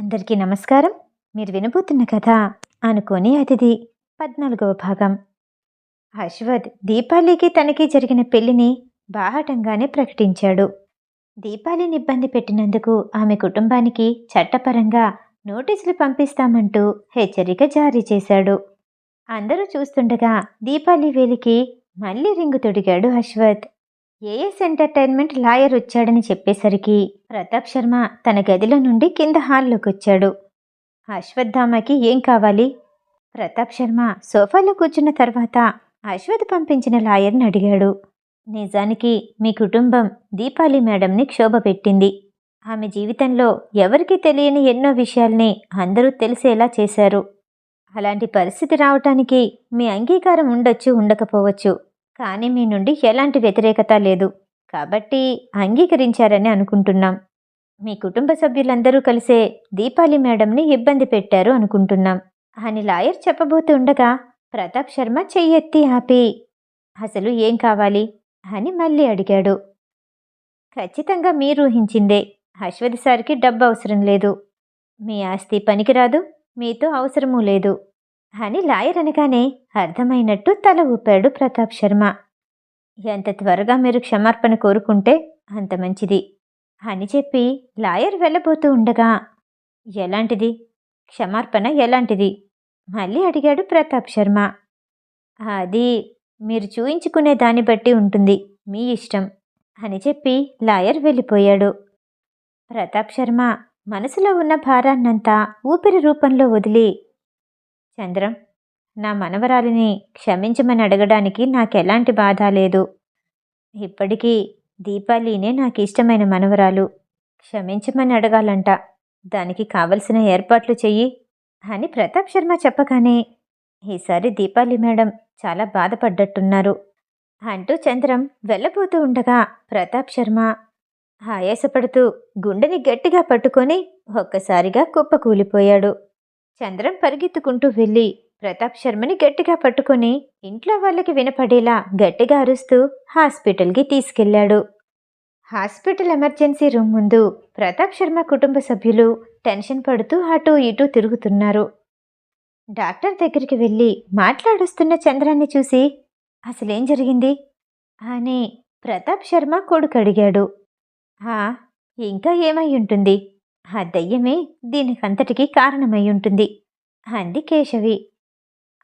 అందరికీ నమస్కారం. మీరు వినబోతున్న కథ అనుకోని అతిథి పద్నాలుగవ భాగం. అశ్వథ్ దీపాలికి తనకి జరిగిన పెళ్ళిని బాహటంగానే ప్రకటించాడు. దీపాలిని ఇబ్బంది పెట్టినందుకు ఆమె కుటుంబానికి చట్టపరంగా నోటీసులు పంపిస్తామంటూ హెచ్చరిక జారీ చేశాడు. అందరూ చూస్తుండగా దీపాలి వేలికి మళ్ళీ రింగు తొడిగాడు అశ్వథ్. ఏఎస్ ఎంటర్టైన్మెంట్ లాయర్ వచ్చాడని చెప్పేసరికి ప్రతాప్ శర్మ తన గదిలో నుండి కింద హాల్లోకి వచ్చాడు అశ్వత్థామకి ఏం కావాలి? ప్రతాప్ శర్మ సోఫాలో కూర్చున్న తర్వాత అశ్వత్ పంపించిన లాయర్ని అడిగాడు. నిజానికి మీ కుటుంబం దీపాలి మేడంని క్షోభ పెట్టింది. ఆమె జీవితంలో ఎవరికి తెలియని ఎన్నో విషయాల్ని అందరూ తెలిసేలా చేశారు. అలాంటి పరిస్థితి రావటానికి మీ అంగీకారం ఉండొచ్చు ఉండకపోవచ్చు. కానీ మీ నుండి ఎలాంటి వ్యతిరేకత లేదు. కాబట్టి అంగీకరించారని అనుకుంటున్నాం. మీ కుటుంబ సభ్యులందరూ కలిసే దీపాలి మేడంని ఇబ్బంది పెట్టారు అనుకుంటున్నాం. అని లాయర్ చెప్పబోతూ ఉండగా ప్రతాప్ శర్మ చెయ్యెత్తి ఆపి అసలు ఏం కావాలి? అని మళ్ళీ అడిగాడు. ఖచ్చితంగా మీరు ఊహించిందే. అశ్వథ్ సార్కి డబ్బు అవసరం లేదు. మీ ఆస్తి పనికిరాదు. మీతో అవసరమూ లేదు. అని లాయర్ అనగానే అర్థమైనట్టు తల ఊపాడు ప్రతాప్ శర్మ. ఎంత త్వరగా మీరు క్షమార్పణ కోరుకుంటే అంత మంచిది అని చెప్పి లాయర్ వెళ్ళబోతూ ఉండగా ఎలాంటిది? క్షమార్పణ ఎలాంటిది? మళ్ళీ అడిగాడు ప్రతాప్ శర్మ. అది మీరు చూయించుకునే దాన్ని బట్టి ఉంటుంది మీ ఇష్టం అని చెప్పి లాయర్ వెళ్ళిపోయాడు. ప్రతాప్ శర్మ మనసులో ఉన్న భారాన్నంతా ఊపిరి రూపంలో వదిలి చంద్రం నా మనవరాలిని క్షమించమని అడగడానికి నాకెలాంటి బాధ లేదు. ఇప్పటికీ దీపాలినే నాకు ఇష్టమైన మనవరాలు. క్షమించమని అడగాలంట. దానికి కావలసిన ఏర్పాట్లు చెయ్యి అని ప్రతాప్ శర్మ చెప్పగానే ఈసారి దీపాలి మేడం చాలా బాధపడ్డట్టున్నారు అంటూ చంద్రం వెళ్ళబోతూ ఉండగా ప్రతాప్ శర్మ ఆయాసపడుతూ గుండెని గట్టిగా పట్టుకొని ఒక్కసారిగా కుప్పకూలిపోయాడు. చంద్రం పరిగెత్తుకుంటూ వెళ్ళి ప్రతాప్ శర్మని గట్టిగా పట్టుకొని ఇంట్లో వాళ్ళకి వినపడేలా గట్టిగా అరుస్తూ హాస్పిటల్కి తీసుకెళ్ళాడు హాస్పిటల్ ఎమర్జెన్సీ రూమ్ ముందు ప్రతాప్ శర్మ కుటుంబ సభ్యులు టెన్షన్ పడుతూ అటూ ఇటూ తిరుగుతున్నారు. డాక్టర్ దగ్గరికి వెళ్ళి మాట్లాడుస్తున్న చంద్రాన్ని చూసి అసలేం జరిగింది? అని ప్రతాప్ శర్మ కొడుకు అడిగాడు. ఇంకా ఏమై ఉంటుంది? ఆ దయ్యమే దీనికంతటికీ కారణమై ఉంటుంది. అంది కేశవి.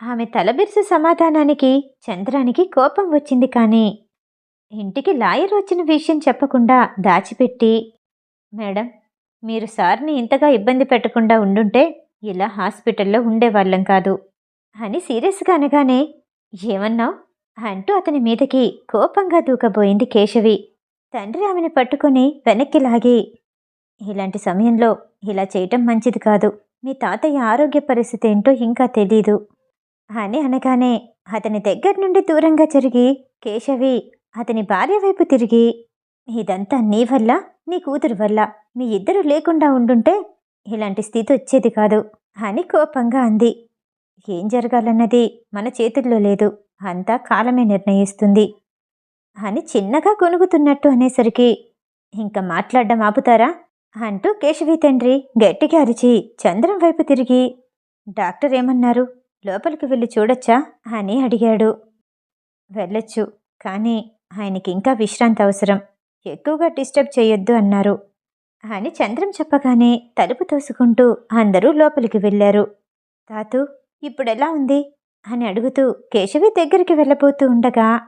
ఆమె తలబిరుసు సమాధానానికి చంద్రానికి కోపం వచ్చింది కానీ ఇంటికి లాయర్ వచ్చిన విషయం చెప్పకుండా దాచిపెట్టి మేడం మీరు సార్ని ఇంతగా ఇబ్బంది పెట్టకుండా ఉండుంటే ఇలా హాస్పిటల్లో ఉండేవాళ్ళం కాదు అని సీరియస్గా అనగానే ఏమన్నావు? అంటూ అతని మీదకి కోపంగా దూకబోయింది కేశవి. తండ్రి ఆమెను పట్టుకొని వెనక్కి లాగి ఇలాంటి సమయంలో ఇలా చేయటం మంచిది కాదు. మీ తాతయ్య ఆరోగ్య పరిస్థితి ఏంటో ఇంకా తెలీదు. అని అనగానే అతని దగ్గర నుండి దూరంగా జరిగి కేశవి అతని భార్య వైపు తిరిగి ఇదంతా నీ వల్ల నీ కూతురు వల్ల. మీ ఇద్దరు లేకుండా ఉండుంటే ఇలాంటి స్థితి వచ్చేది కాదు అని కోపంగా అంది. ఏం జరగాలన్నది మన చేతుల్లో లేదు. అంతా కాలమే నిర్ణయిస్తుంది అని చిన్నగా కొనుగుతున్నట్టు అనేసరికి ఇంకా మాట్లాడడం ఆపుతారా? అంటూ కేశవి తండ్రి గట్టిగా అరిచి చంద్రం వైపు తిరిగి డాక్టర్ ఏమన్నారు? లోపలికి వెళ్ళి చూడొచ్చా? అని అడిగాడు. వెళ్ళొచ్చు కానీ ఆయనకి ఇంకా విశ్రాంతి అవసరం. ఎక్కువగా డిస్టర్బ్ చేయొద్దు అన్నారు. అని చంద్రం చెప్పగానే తలుపు తోసుకుంటూ అందరూ లోపలికి వెళ్ళారు. తాతు ఇప్పుడెలా ఉంది? అని అడుగుతూ కేశవి దగ్గరికి వెళ్ళబోతూ ఉండగా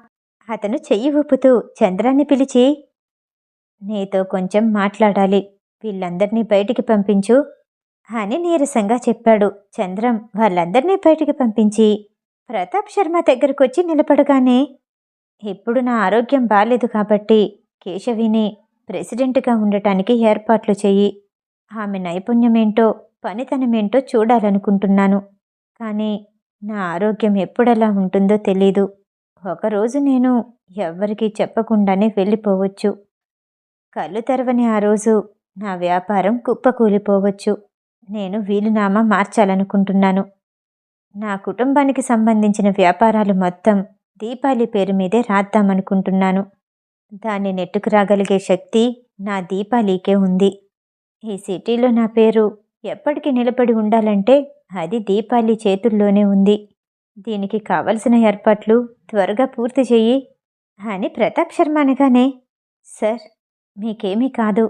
అతను చెయ్యి ఊపుతూ చంద్రాన్ని పిలిచి నీతో కొంచెం మాట్లాడాలి. వీళ్ళందరినీ బయటికి పంపించు అని నీరసంగా చెప్పాడు చంద్రం. వాళ్ళందరినీ బయటికి పంపించి ప్రతాప్ శర్మ దగ్గరకొచ్చి నిలబడగానే ఇప్పుడు నా ఆరోగ్యం బాలేదు కాబట్టి కేశవిని ప్రెసిడెంట్గా ఉండటానికి ఏర్పాట్లు చెయ్యి. ఆమె నైపుణ్యమేంటో పనితనమేంటో చూడాలనుకుంటున్నాను. కానీ నా ఆరోగ్యం ఎప్పుడెలా ఉంటుందో తెలీదు. ఒకరోజు నేను ఎవ్వరికీ చెప్పకుండానే వెళ్ళిపోవచ్చు. కళ్ళు తెరవని ఆ రోజు నా వ్యాపారం కుప్పకూలిపోవచ్చు. నేను వీలునామా మార్చాలనుకుంటున్నాను. నా కుటుంబానికి సంబంధించిన వ్యాపారాలు మొత్తం దీపాలి పేరు మీదే రాద్దామనుకుంటున్నాను. దాన్ని నెట్టుకురాగలిగే శక్తి నా దీపాలికే ఉంది. ఈ సిటీలో నా పేరు ఎప్పటికీ నిలబడి ఉండాలంటే అది దీపాలి చేతుల్లోనే ఉంది. దీనికి కావలసిన ఏర్పాట్లు త్వరగా పూర్తి చెయ్యి అని ప్రతాప్ శర్మ అనగానే సార్ మీకేమీ కాదు.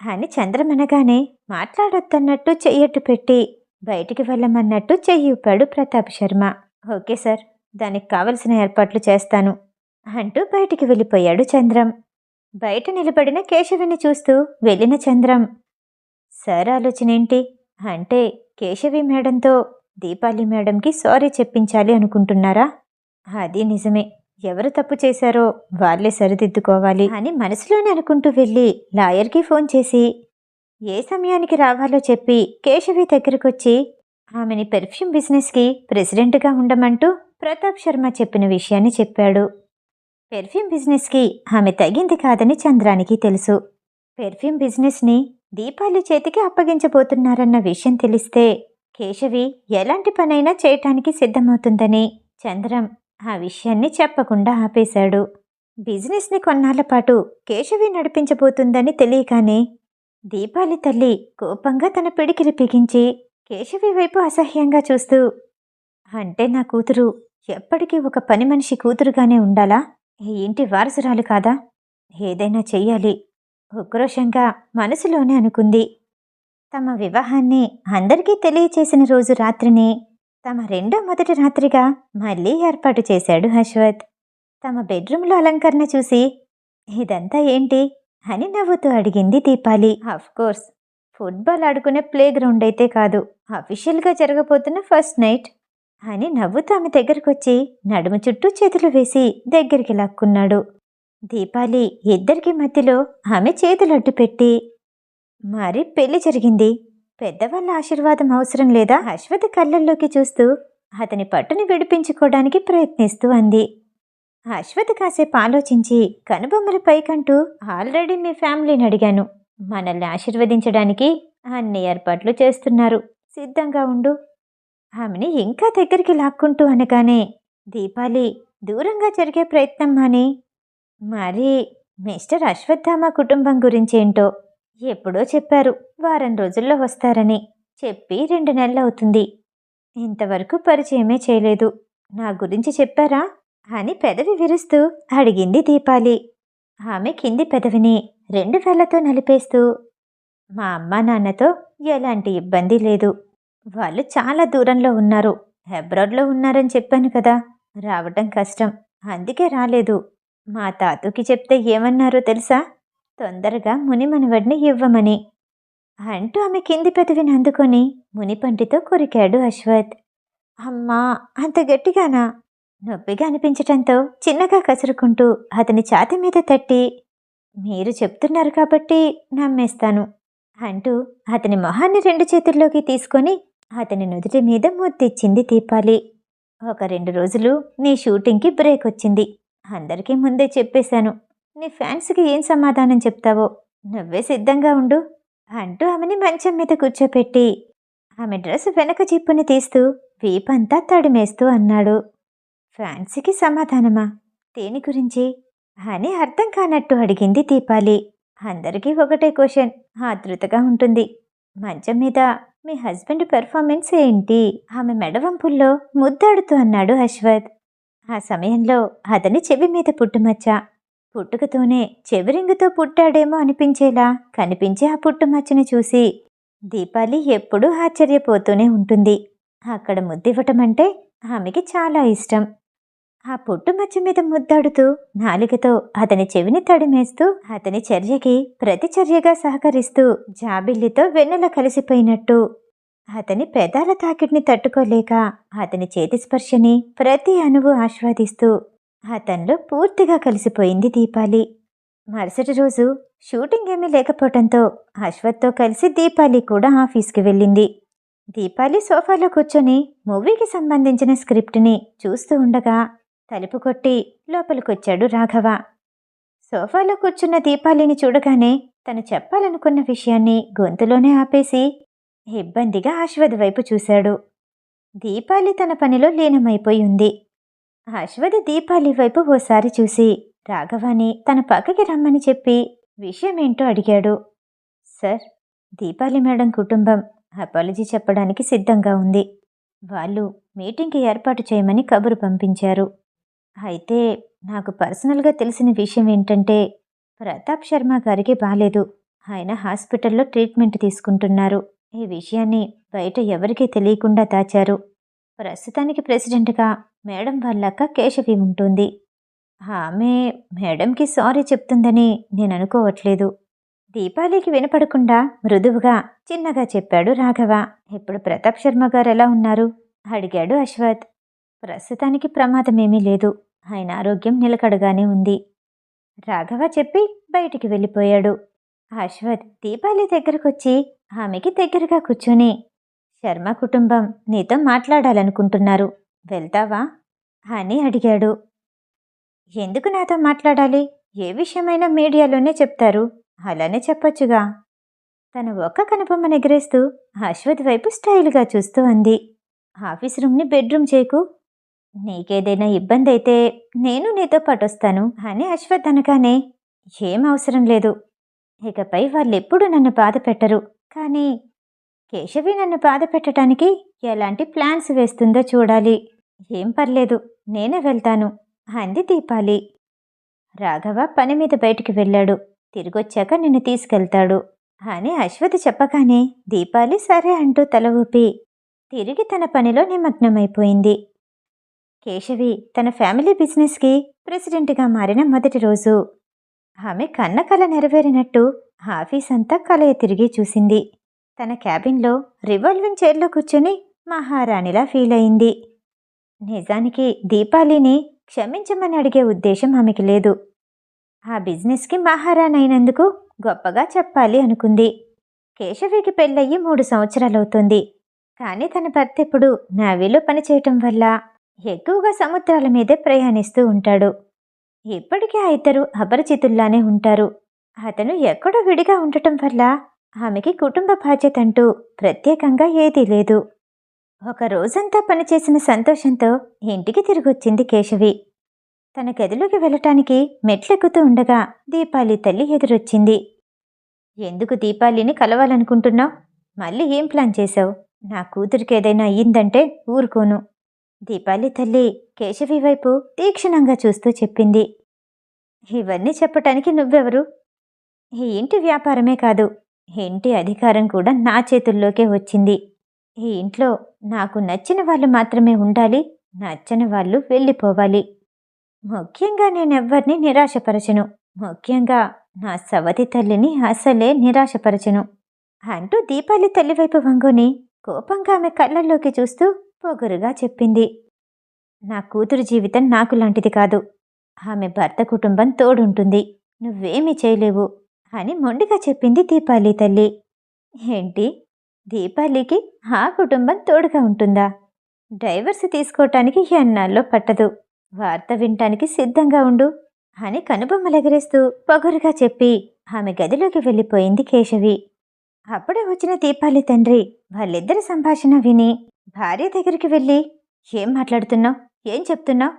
అని చంద్రం అనగానే మాట్లాడొద్దన్నట్టు చెయ్యట్టు పెట్టి బయటికి వెళ్ళమన్నట్టు చెయ్యి ఊపాడు ప్రతాప్ శర్మ. ఓకే సార్ దానికి కావలసిన ఏర్పాట్లు చేస్తాను అంటూ బయటికి వెళ్ళిపోయాడు చంద్రం. బయట నిలబడిన కేశవిని చూస్తూ వెళ్ళిన చంద్రం సార్ ఆలోచన ఏంటి అంటే కేశవి మేడంతో దీపాలి మేడంకి సారీ చెప్పించాలి అనుకుంటున్నారా? అది నిజమే. ఎవరు తప్పు చేశారో వాళ్ళే సరిదిద్దుకోవాలి అని మనసులోనే అనుకుంటూ వెళ్ళి లాయర్కి ఫోన్ చేసి ఏ సమయానికి రావాలో చెప్పి కేశవి దగ్గరకొచ్చి ఆమెని పెర్ఫ్యూమ్ బిజినెస్కి ప్రెసిడెంట్గా ఉండమంటూ ప్రతాప్ శర్మ చెప్పిన విషయాన్ని చెప్పాడు. పెర్ఫ్యూమ్ బిజినెస్కి ఆమె తగింది కాదని చంద్రానికి తెలుసు. పెర్ఫ్యూమ్ బిజినెస్ని దీపాలి చేతికి అప్పగించబోతున్నారన్న విషయం తెలిస్తే కేశవి ఎలాంటి పనైనా చేయటానికి సిద్ధమవుతుందని చంద్రం ఆ విషయాన్ని చెప్పకుండా ఆపేశాడు. బిజినెస్ని కొన్నాళ్ళ పాటు కేశవి నడిపించబోతుందని తెలియగానే దీపాలి తల్లి కోపంగా తన పిడికిలి బిగించి కేశవి వైపు అసహ్యంగా చూస్తూ అంటే నా కూతురు ఎప్పటికీ ఒక పని మనిషి కూతురుగానే ఉండాలా? ఈ ఇంటి వారసురాలు కాదా? ఏదైనా చెయ్యాలి. ఉక్రోషంగా మనసులోనే అనుకుంది. తమ వివాహాన్ని అందరికీ తెలియచేసిన రోజు రాత్రిని తమ రెండో మొదటి రాత్రిగా మళ్ళీ ఏర్పాటు చేశాడు అశ్వత్. తమ బెడ్రూమ్లో అలంకరణ చూసి ఇదంతా ఏంటి? అని నవ్వుతూ అడిగింది దీపాలి. కోర్స్ ఫుట్బాల్ ఆడుకునే ప్లే గ్రౌండ్ అయితే కాదు అఫీషియల్గా జరగబోతున్న ఫస్ట్ నైట్ అని నవ్వుతూ ఆమె దగ్గరకొచ్చి నడుము చుట్టూ చేతులు వేసి దగ్గరికి లాక్కున్నాడు. దీపాలి ఇద్దరికి మధ్యలో ఆమె చేతులు అడ్డు పెట్టి మరి పెళ్ళి జరిగింది? పెద్దవాళ్ళ ఆశీర్వాదం అవసరం లేదా? అశ్వథ కళ్ళల్లోకి చూస్తూ అతని పట్టుని విడిపించుకోవడానికి ప్రయత్నిస్తూ అంది. అశ్వథ్ కాసేపు ఆలోచించి కనుబొమ్మల పైకంటూ ఆల్రెడీ మీ ఫ్యామిలీని అడిగాను. మనల్ని ఆశీర్వదించడానికి అన్ని ఏర్పాట్లు చేస్తున్నారు. సిద్ధంగా ఉండు. ఆమెని ఇంకా దగ్గరికి లాక్కుంటూ అనగానే దీపాలి దూరంగా జరిగే ప్రయత్నం మాని. మరి మిస్టర్ అశ్వత్థామ కుటుంబం గురించేంటో ఎప్పుడో చెప్పారు వారం రోజుల్లో వస్తారని. చెప్పి రెండు నెలలవుతుంది ఇంతవరకు పరిచయమే చేయలేదు. నా గురించి చెప్పారా? అని పెదవి విరుస్తూ అడిగింది దీపాలి. ఆమె కింది పెదవిని రెండు వేళ్ళతో నలిపేస్తూ మా అమ్మా నాన్నతో ఎలాంటి ఇబ్బంది లేదు. వాళ్ళు చాలా దూరంలో ఉన్నారు. హెబ్రాడ్లో ఉన్నారని చెప్పాను కదా. రావటం కష్టం. అందుకే రాలేదు. మా తాతూకి చెప్తే ఏమన్నారో తెలుసా? తొందరగా మునిమనవడిని ఇవ్వమని. అంటూ ఆమె కింది పెదవిని అందుకొని మునిపంటితో కొరికాడు అశ్వత్. అమ్మా అంత గట్టిగానా? నొప్పిగా అనిపించటంతో చిన్నగా కసురుకుంటూ అతని ఛాతి మీద తట్టి మీరు చెప్తున్నారు కాబట్టి నమ్మేస్తాను అంటూ అతని మొహాన్ని రెండు చేతుల్లోకి తీసుకొని అతని నుదుటి మీద ముద్దిచ్చింది దీపాలి. ఒక రెండు రోజులు నీ షూటింగ్కి బ్రేక్ వచ్చింది అందరికీ ముందే చెప్పేశాను. నీ ఫ్యాన్స్కి ఏం సమాధానం చెప్తావో? నువ్వే సిద్ధంగా ఉండు. అంటూ ఆమెని మంచం మీద కూర్చోపెట్టి ఆమె డ్రెస్ వెనక చిప్పుని తీస్తూ వీపంతా తడిమేస్తూ అన్నాడు. ఫ్యాన్సీకి సమాధానమా? దేని గురించి? అని అర్థం కానట్టు అడిగింది దీపాలి. అందరికీ ఒకటే క్వశ్చన్ ఆతృతగా ఉంటుంది. మంచం మీద మీ హస్బెండ్ పెర్ఫార్మెన్స్ ఏంటి? ఆమె మెడవంపుల్లో ముద్దాడుతూ అన్నాడు అశ్వత్. ఆ సమయంలో అతని చెవి మీద పుట్టుమచ్చ. పుట్టుకతోనే చెవిరింగుతో పుట్టాడేమో అనిపించేలా కనిపించే ఆ పుట్టుమచ్చని చూసి దీపాలి ఎప్పుడూ ఆశ్చర్యపోతూనే ఉంటుంది. అక్కడ ముద్దివ్వటం అంటే ఆమెకి చాలా ఇష్టం. ఆ పుట్టుమచ్చ మీద ముద్దాడుతూ నాలికతో అతని చెవిని తడిమేస్తూ అతని చర్యకి ప్రతిచర్యగా సహకరిస్తూ జాబిల్లితో వెన్నెల కలిసిపోయినట్టు. అతని పెదాల తాకిడిని తట్టుకోలేక అతని చేతి స్పర్శని ప్రతి అణువు ఆస్వాదిస్తూ అతనిలో పూర్తిగా కలిసిపోయింది దీపాలి. మరుసటి రోజు షూటింగ్ ఏమీ లేకపోవడంతో అశ్వత్తో కలిసి దీపాలి కూడా ఆఫీస్కి వెళ్ళింది. దీపాలి సోఫాలో కూర్చొని మూవీకి సంబంధించిన స్క్రిప్ట్ని చూస్తూ ఉండగా తలుపు కొట్టి లోపలికొచ్చాడు రాఘవ. సోఫాలో కూర్చున్న దీపాలిని చూడగానే తను చెప్పాలనుకున్న విషయాన్ని గొంతులోనే ఆపేసి ఇబ్బందిగా అశ్వథ్ వైపు చూశాడు. దీపాలి తన పనిలో లీనమైపోయి ఉంది. అశ్వతి దీపాలి వైపు ఓసారి చూసి రాఘవాని తన పక్కకి రమ్మని చెప్పి విషయమేంటో అడిగాడు. సార్ దీపాలి మేడం కుటుంబం అపాలజీ చెప్పడానికి సిద్ధంగా ఉంది. వాళ్ళు మీటింగ్కి ఏర్పాటు చేయమని కబురు పంపించారు. అయితే నాకు పర్సనల్గా తెలిసిన విషయం ఏంటంటే ప్రతాప్ శర్మ గారికి బాలేదు. ఆయన హాస్పిటల్లో ట్రీట్మెంట్ తీసుకుంటున్నారు. ఈ విషయాన్ని బయట ఎవరికీ తెలియకుండా దాచారు. ప్రస్తుతానికి ప్రెసిడెంట్గా మేడం వాళ్ళక్క కేశవి ఉంటుంది. ఆమె మేడంకి సారీ చెప్తుందని నేను అనుకోవట్లేదు. దీపాలికి వినపడకుండా మృదువుగా చిన్నగా చెప్పాడు రాఘవ. ఇప్పుడు ప్రతాప్ శర్మ గారు ఎలా ఉన్నారు? అడిగాడు అశ్వత్. ప్రస్తుతానికి ప్రమాదమేమీ లేదు. ఆయన ఆరోగ్యం నిలకడగానే ఉంది. రాఘవ చెప్పి బయటికి వెళ్ళిపోయాడు. అశ్వత్ దీపాలి దగ్గరకొచ్చి ఆమెకి దగ్గరగా కూర్చొని శర్మ కుటుంబం నీతో మాట్లాడాలనుకుంటున్నారు. వెళ్తావా? అని అడిగాడు. ఎందుకు నాతో మాట్లాడాలి? ఏ విషయమైనా మీడియాలోనే చెప్తారు. అలానే చెప్పొచ్చుగా. తన ఒక్క కనుబొమ్మను ఎగరేస్తూ అశ్వత్ వైపు స్టైల్గా చూస్తూ అంది. ఆఫీస్ రూమ్ని బెడ్రూమ్ చేయకు నీకేదైనా ఇబ్బంది అయితే నేను నీతో పాటు వస్తాను అని అశ్వత్ అనగానే ఏం అవసరం లేదు. ఇకపై వాళ్ళెప్పుడు నన్ను బాధ పెట్టరు కానీ కేశవి నన్ను బాధ పెట్టడానికి ఎలాంటి ప్లాన్స్ వేస్తుందో చూడాలి. ఏం పర్లేదు నేనే వెళ్తాను అంది దీపాలి. రాఘవ పని మీద బయటికి వెళ్ళాడు. తిరిగొచ్చాక నిన్ను తీసుకెళ్తాడు అని అశ్వతి చెప్పగానే దీపాలి సరే అంటూ తల ఊపి తిరిగి తన పనిలో నిమగ్నమైపోయింది. కేశవి తన ఫ్యామిలీ బిజినెస్కి ప్రెసిడెంట్గా మారిన మొదటి రోజు. ఆమె కన్న కల నెరవేరినట్టు ఆఫీస్ అంతా కలయ తిరిగి చూసింది. తన క్యాబిన్లో రివాల్వింగ్ చైర్లో కూర్చొని మహారాణిలా ఫీల్ అయింది. నిజానికి దీపాలిని క్షమించమని అడిగే ఉద్దేశం ఆమెకి లేదు. ఆ బిజినెస్కి మహారాణైనందుకు గొప్పగా చెప్పాలి అనుకుంది. కేశవికి పెళ్ళయ్యి మూడు సంవత్సరాలవుతుంది. కానీ తన భర్త ఎప్పుడు నావీలో పనిచేయటం వల్ల ఎక్కువగా సముద్రాల మీదే ప్రయాణిస్తూ ఉంటాడు. ఇప్పటికీ ఆ ఇద్దరు అపరిచితుల్లానే ఉంటారు. అతను ఎక్కడో విడిగా ఉండటం వల్ల ఆమెకి కుటుంబ బాధ్యత అంటూ ప్రత్యేకంగా ఏదీ లేదు. ఒక రోజంతా పనిచేసిన సంతోషంతో ఇంటికి తిరిగొచ్చింది కేశవి. తన గదిలోకి వెళ్ళటానికి మెట్లెక్కుతూ ఉండగా దీపాలి తల్లి ఎదురొచ్చింది. ఎందుకు దీపాలిని కలవాలనుకుంటున్నావు? మళ్ళీ ఏం ప్లాన్ చేశావు? నా కూతురికి ఏదైనా అయ్యిందంటే ఊరుకోను. దీపాలి తల్లి కేశవి వైపు తీక్షణంగా చూస్తూ చెప్పింది. ఇవన్నీ చెప్పటానికి నువ్వెవరు? ఈ ఇంటి వ్యాపారమే కాదు. ఇంటి అధికారం కూడా నా చేతుల్లోకే వచ్చింది. ఈ ఇంట్లో నాకు నచ్చిన వాళ్ళు మాత్రమే ఉండాలి నచ్చని వాళ్ళు వెళ్ళిపోవాలి. ముఖ్యంగా నేనెవ్వరిని నిరాశపరచను. ముఖ్యంగా నా సవతి తల్లిని అసలే నిరాశపరచను. అంటూ దీపాలి తల్లివైపు వంగుని కోపంగా ఆమె కళ్ళల్లోకి చూస్తూ పొగరుగా చెప్పింది. నా కూతురు జీవితం నాకు లాంటిది కాదు. ఆమె భర్త కుటుంబం తోడుంటుంది. నువ్వేమీ చేయలేవు. అని మొండిగా చెప్పింది దీపాలి తల్లి. ఏంటి? దీపాలికి ఆ కుటుంబం తోడుగా ఉంటుందా? డైవర్స్ తీసుకోవటానికి ఎన్నాల్లో పట్టదు. వార్త వినటానికి సిద్ధంగా ఉండు అని కనుబొమ్మలెగరేస్తూ పొగరుగా చెప్పి ఆమె గదిలోకి వెళ్ళిపోయింది కేశవి. అప్పుడే వచ్చిన దీపాలి తండ్రి వాళ్ళిద్దరి సంభాషణ విని భార్య దగ్గరికి వెళ్ళి ఏం మాట్లాడుతున్నావు? ఏం చెప్తున్నావు?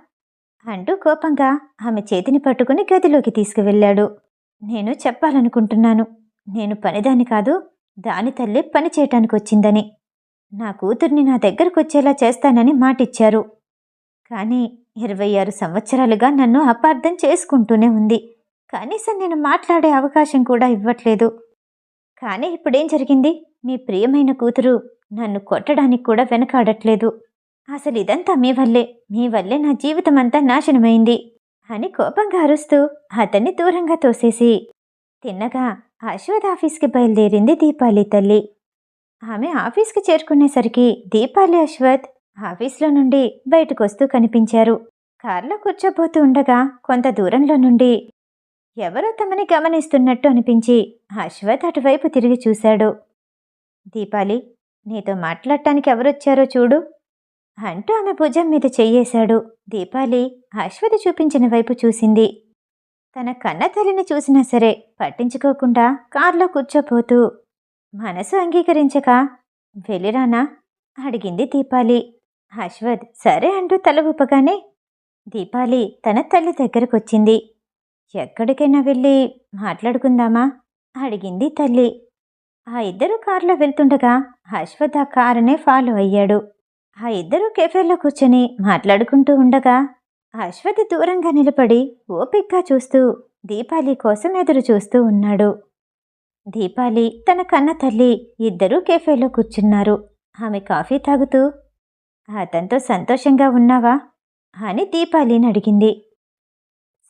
అంటూ కోపంగా ఆమె చేతిని పట్టుకుని గదిలోకి తీసుకువెళ్ళాడు. నేను చెప్పాలనుకుంటున్నాను. నేను పనిదాని కాదు దాని తల్లి పని చేయటానికి వచ్చిందని నా కూతుర్ని నా దగ్గరకు వచ్చేలా చేస్తానని మాటిచ్చారు. కానీ ఇరవై ఆరు సంవత్సరాలుగా నన్ను అపార్థం చేసుకుంటూనే ఉంది. కనీసం నేను మాట్లాడే అవకాశం కూడా ఇవ్వట్లేదు. కానీ ఇప్పుడేం జరిగింది? మీ ప్రియమైన కూతురు నన్ను కొట్టడానికి కూడా వెనకాడట్లేదు. అసలు ఇదంతా మీ వల్లే. మీ వల్లే నా జీవితం అంతా నాశనమైంది. అని కోపంగా అరుస్తూ అతన్ని దూరంగా తోసేసి తిన్నగా అశ్వథ్ ఆఫీస్కి బయలుదేరింది దీపాలి తల్లి. ఆమె ఆఫీస్కి చేరుకునేసరికి దీపాలి అశ్వథ్ ఆఫీస్లో నుండి బయటకు వస్తూ కనిపించారు. కారులో కూర్చోబోతూ ఉండగా కొంత దూరంలో నుండి ఎవరో తమని గమనిస్తున్నట్టు అనిపించి అశ్వథ్ అటువైపు తిరిగి చూశాడు. దీపాలి నీతో మాట్లాడటానికి ఎవరొచ్చారో చూడు. అంటూ ఆమె భుజం మీద చెయ్యేశాడు దీపాలి అశ్వథ్ చూపించిన వైపు చూసింది. తన కన్న తల్లిని చూసినా సరే పట్టించుకోకుండా కార్లో కూర్చోపోతూ మనసు అంగీకరించక వెళ్ళిరానా అడిగింది దీపాలి. అశ్వత్ సరే అంటూ తల ఊపగానే దీపాలి తన తల్లి దగ్గరకొచ్చింది. ఎక్కడికైనా వెళ్ళి మాట్లాడుకుందామా? అడిగింది తల్లి. ఆ ఇద్దరు కారులో వెళ్తుండగా అశ్వథ్ ఆ కారునే ఫాలో అయ్యాడు. ఆ ఇద్దరూ కెఫేలో కూర్చొని మాట్లాడుకుంటూ ఉండగా అశ్వతి దూరంగా నిలబడి ఓపిక్గా చూస్తూ దీపాలి కోసం ఎదురు చూస్తూ ఉన్నాడు. దీపాలి తన కన్న తల్లి ఇద్దరూ కెఫేలో కూర్చున్నారు. ఆమె కాఫీ తాగుతూ అతనితో సంతోషంగా ఉన్నావా? అని దీపాలిని అడిగింది.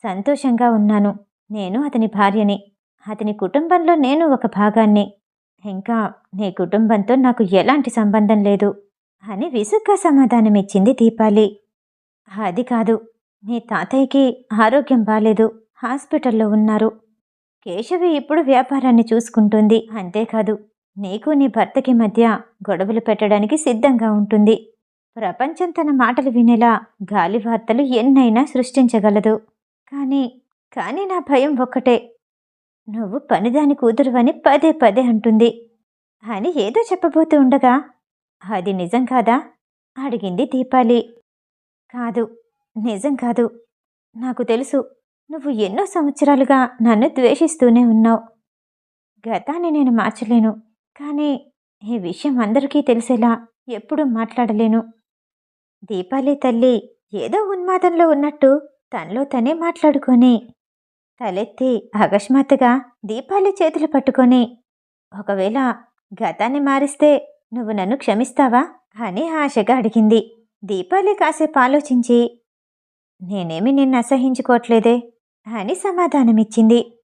సంతోషంగా ఉన్నాను. నేను అతని భార్యని. అతని కుటుంబంలో నేను ఒక భాగాన్ని. ఇంకా నీ కుటుంబంతో నాకు ఎలాంటి సంబంధం లేదు. అని విసుగ్గా సమాధానమిచ్చింది దీపాలి. అది కాదు నీ తాతయ్యకి ఆరోగ్యం బాలేదు హాస్పిటల్లో ఉన్నారు. కేశవి ఇప్పుడు వ్యాపారాన్ని చూసుకుంటుంది. అంతేకాదు నీకు నీ భర్తకి మధ్య గొడవలు పెట్టడానికి సిద్ధంగా ఉంటుంది. ప్రపంచం తన మాటలు వినేలా గాలి వార్తలు ఎన్నైనా సృష్టించగలదు. కానీ కానీ నా భయం ఒక్కటే. నువ్వు పనిదాని కూతురువని పదే పదే అంటుంది. అని ఏదో చెప్పబోతూ ఉండగా అది నిజం కాదా? అడిగింది దీపాలి. కాదు నిజం కాదు. నాకు తెలుసు నువ్వు ఎన్నో సంవత్సరాలుగా నన్ను ద్వేషిస్తూనే ఉన్నావు. గతాన్ని నేను మార్చలేను కానీ ఈ విషయం అందరికీ తెలిసేలా ఎప్పుడూ మాట్లాడలేను. దీపాలి తల్లి ఏదో ఉన్మాదంలో ఉన్నట్టు తనలో తనే మాట్లాడుకొని తలెత్తి అకస్మాత్తుగా దీపాలి చేతులు పట్టుకొని ఒకవేళ గతాన్ని మారిస్తే నువ్వు నన్ను క్షమిస్తావా? అని ఆశగా అడిగింది. దీపాలి కాసేపు ఆలోచించి నేనేమి నిన్ను అసహించుకోవట్లేదే? అని సమాధానమిచ్చింది.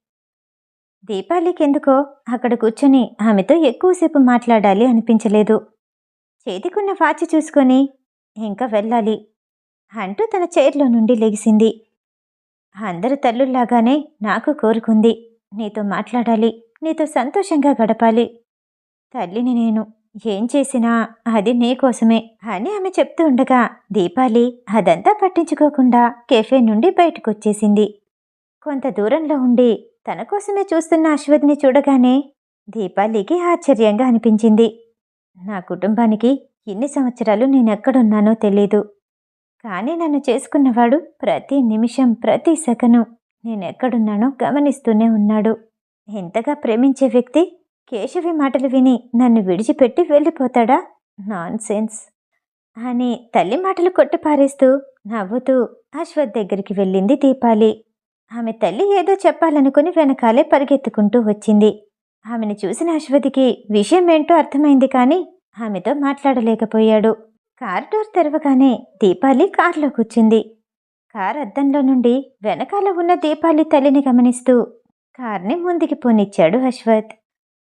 దీపాలికెందుకో? అక్కడ కూర్చొని ఆమెతో ఎక్కువసేపు మాట్లాడాలి అనిపించలేదు. చేతికున్న వాచి చూసుకొని ఇంకా వెళ్ళాలి అంటూ తన చైర్లో నుండి లెగిసింది. అందరు తల్లుల్లాగానే నాకు కోరుకుంది. నీతో మాట్లాడాలి నీతో సంతోషంగా గడపాలి. తల్లిని నేను ఏం చేసినా అది నీకోసమే అని ఆమె చెప్తూ ఉండగా దీపాలి అదంతా పట్టించుకోకుండా కెఫే నుండి బయటకొచ్చేసింది. కొంత దూరంలో ఉండి తన కోసమే చూస్తున్న అశ్వథ్ని చూడగానే దీపాలికి ఆశ్చర్యంగా అనిపించింది. నా కుటుంబానికి ఇన్ని సంవత్సరాలు నేనెక్కడున్నానో తెలీదు. కానీ నన్ను చేసుకున్నవాడు ప్రతి నిమిషం ప్రతి సెకను నేనెక్కడున్నానో గమనిస్తూనే ఉన్నాడు. ఎంతగా ప్రేమించే వ్యక్తి కేశవి మాటలు విని నన్ను విడిచిపెట్టి వెళ్ళిపోతాడా? నాన్ సెన్స్ అని తల్లి మాటలు కొట్టిపారేస్తూ నవ్వుతూ అశ్వత్ దగ్గరికి వెళ్ళింది దీపాలి. ఆమె తల్లి ఏదో చెప్పాలనుకుని వెనకాలే పరిగెత్తుకుంటూ వచ్చింది. ఆమెను చూసిన అశ్వతికి విషయం ఏంటో అర్థమైంది కానీ ఆమెతో మాట్లాడలేకపోయాడు. కార్ డోర్ తెరవగానే దీపాలి కారులో కూర్చుంది. కార్ అద్దంలో నుండి వెనకాల ఉన్న దీపాలి తల్లిని గమనిస్తూ కార్ని ముందుకి పోనిచ్చాడు అశ్వత్.